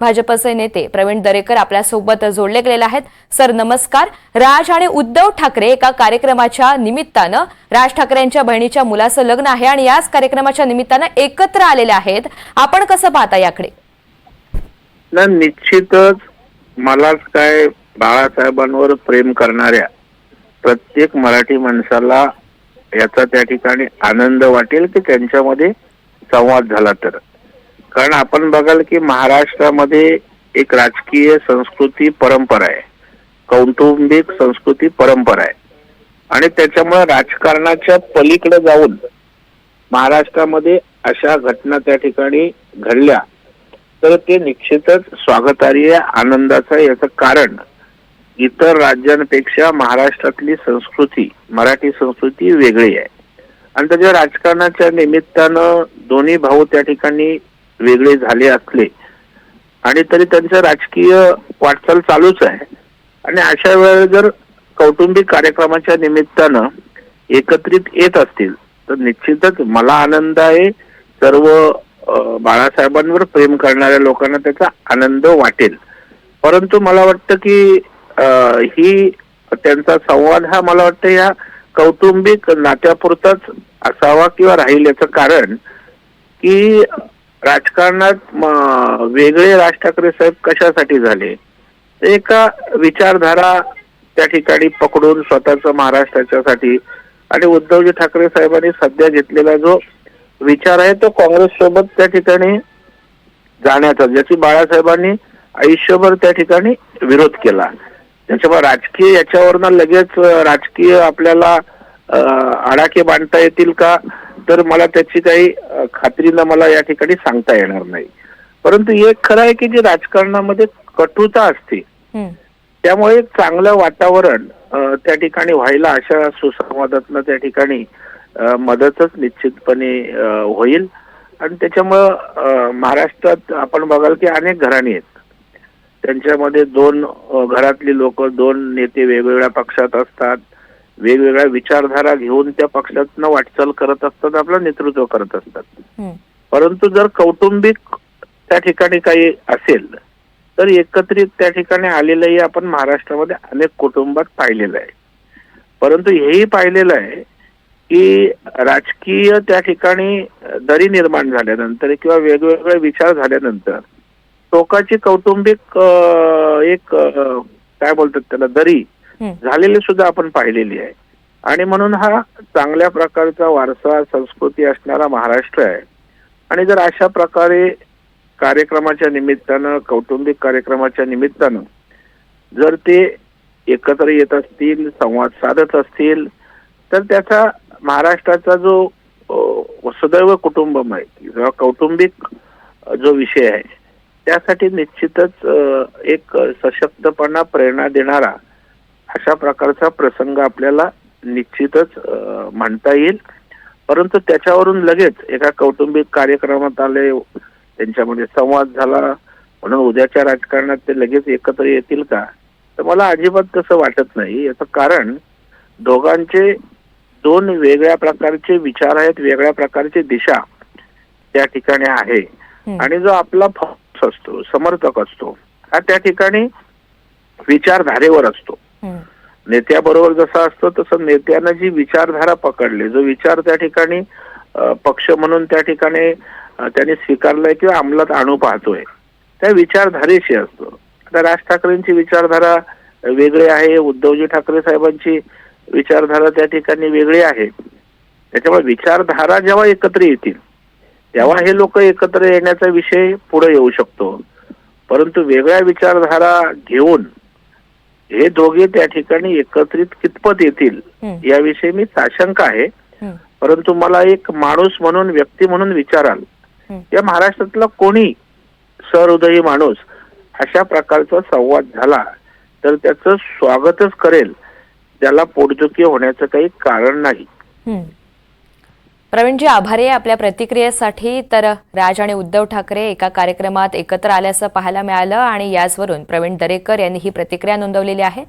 भाजपचे नेते प्रवीण दरेकर आपल्यासोबत जोडले गेलेले आहेत. सर नमस्कार. राज आणि उद्धव ठाकरे एका कार्यक्रमाच्या निमित्तानं राज ठाकरेंच्या बहिणीच्या मुलाचं लग्न आहे आणि याच कार्यक्रमाच्या निमित्तानं एकत्र आलेले आहेत. आपण कसं पाहता याकडे? ना निश्चितच मलाच काय बाळासाहेबांवर प्रेम करणाऱ्या प्रत्येक मराठी माणसाला याचा त्या ठिकाणी आनंद वाटेल की त्यांच्यामध्ये संवाद झाला तर. कारण आपण बघाल की महाराष्ट्रामध्ये एक राजकीय संस्कृती परंपरा आहे. कौटुंबिक संस्कृती परंपरा आहे. आणि त्याच्यामुळे राजकारणाच्या पलीकडे जाऊन महाराष्ट्रामध्ये अशा घटना त्या ठिकाणी घडल्या तर ते निश्चितच स्वागतार्य आनंदाचं याचं कारण इतर राज्यांपेक्षा महाराष्ट्रातली संस्कृती मराठी संस्कृती वेगळी आहे. आणि त्याच्या राजकारणाच्या निमित्तानं दोन्ही भाऊ त्या ठिकाणी वेगळे झाले असले आणि तरी त्यांचं राजकीय वाटचाल चालूच आहे. आणि अशा वेळेला जर कौटुंबिक कार्यक्रमाच्या निमित्तानं एकत्रित येत असतील तर निश्चितच मला आनंद आहे. सर्व बाळासाहेबांवर प्रेम करणाऱ्या लोकांना त्याचा आनंद वाटेल. परंतु मला वाटतं की ही त्यांचा संवाद हा मला वाटतं या कौटुंबिक नात्यापुरताच असावा किंवा राहील याचं कारण की राजकारणात वेगळे राज ठाकरे साहेब कशासाठी झाले? एका विचारधारा त्या ठिकाणी पकडून स्वतःच महाराष्ट्राच्यासाठी आणि उद्धवजी ठाकरे साहेबांनी सध्या घेतलेला जो विचार आहे तो काँग्रेस सोबत त्या ठिकाणी जाण्याचा ज्याची बाळासाहेबांनी आयुष्यभर त्या ठिकाणी विरोध केला. त्याच्यामुळे राजकीय याच्यावरनं लगेच राजकीय आपल्याला आडाके बांधता येतील का? तर मला त्याची काही अं, खात्रीनं मला या ठिकाणी सांगता येणार नाही. परंतु एक खरं आहे की जी राजकारणामध्ये कटुता असते. त्यामुळे चांगलं वातावरण त्या ठिकाणी व्हायला अशा सुसंवादातनं त्या ठिकाणी मदतच निश्चितपणे होईल. आणि त्याच्यामुळं महाराष्ट्रात आपण बघाल की अनेक घराणी आहेत. त्यांच्यामध्ये दोन घरातली लोक दोन नेते वेगवेगळ्या पक्षात असतात. वेगवेगळ्या विचारधारा घेऊन त्या पक्षातनं वाटचाल करत असतात आपलं नेतृत्व करत असतात. परंतु जर कौटुंबिक त्या ठिकाणी काही असेल तर एकत्रित त्या ठिकाणी आलेलंही आपण महाराष्ट्रामध्ये अनेक कुटुंबात पाहिलेलं आहे परंतु हेही पाहिलेलं आहे की राजकीय त्या ठिकाणी दरी निर्माण झाल्यानंतर किंवा वेगवेगळे विचार झाल्यानंतर टोकाची कौटुंबिक एक काय बोलतात त्याला दरी. झालेली सुद्धा आपण पाहिलेली आहे. आणि म्हणून हा चांगल्या प्रकारचा वारसा संस्कृती असणारा महाराष्ट्र आहे. आणि जर अशा प्रकारे कार्यक्रमाच्या निमित्तानं कौटुंबिक कार्यक्रमाच्या निमित्तानं जर ते एकत्र येत असतील संवाद साधत असतील तर त्याचा महाराष्ट्राचा जो सदैव वसुदैव कुटुंबम आहे किंवा कौटुंबिक जो विषय आहे त्यासाठी निश्चितच एक सशक्तपणा प्रेरणा देणारा अशा प्रकारचा प्रसंग आपल्याला निश्चितच म्हणता येईल परंतु त्याच्यावरून लगेच एका कौटुंबिक कार्यक्रमात आले त्यांच्यामध्ये संवाद झाला म्हणून उद्याच्या राजकारणात ते लगेच एकत्र येतील का तर मला अजिबात तसं वाटत नाही याचं कारण दोघांचे दोन वेगळ्या प्रकारचे विचार आहेत वेगळ्या प्रकारची दिशा त्या ठिकाणी आहे. आणि जो आपला फॉक्स असतो समर्थक असतो हा त्या ठिकाणी विचारधारेवर असतो. नेत्याबरोबर जसा असतो तसं नेत्यानं जी विचारधारा पकडली जो विचार त्या ठिकाणी पक्ष म्हणून त्या ठिकाणी त्यांनी स्वीकारलाय किंवा अंमलात आणू पाहतोय त्या विचारधारेशी असतो. आता राज ठाकरेंची विचारधारा वेगळी आहे उद्धवजी ठाकरे साहेबांची विचारधारा त्या ठिकाणी वेगळी आहे. त्याच्यामुळे विचारधारा जेव्हा एकत्र येतील तेव्हा हे लोक एकत्र येण्याचा विषय पुढे येऊ शकतो. परंतु वेगळ्या विचारधारा घेऊन हे दोघे त्या ठिकाणी एकत्रित कितपत येतील. याविषयी मी साशंक आहे. परंतु मला एक माणूस म्हणून व्यक्ती म्हणून विचाराल. या महाराष्ट्रातला कोणी सहृदयी माणूस अशा प्रकारचा संवाद झाला तर त्याचं स्वागतच करेल त्याला पोटदुखी होण्याचं काही कारण नाही. प्रवीणजी आभारी आहे आपल्या प्रतिक्रियेसाठी. तर राज आणि उद्धव ठाकरे एका कार्यक्रमात एकत्र आल्याचं पाहायला मिळालं आणि याचवरून प्रवीण दरेकर यांनी ही प्रतिक्रिया नोंदवलेली आहे.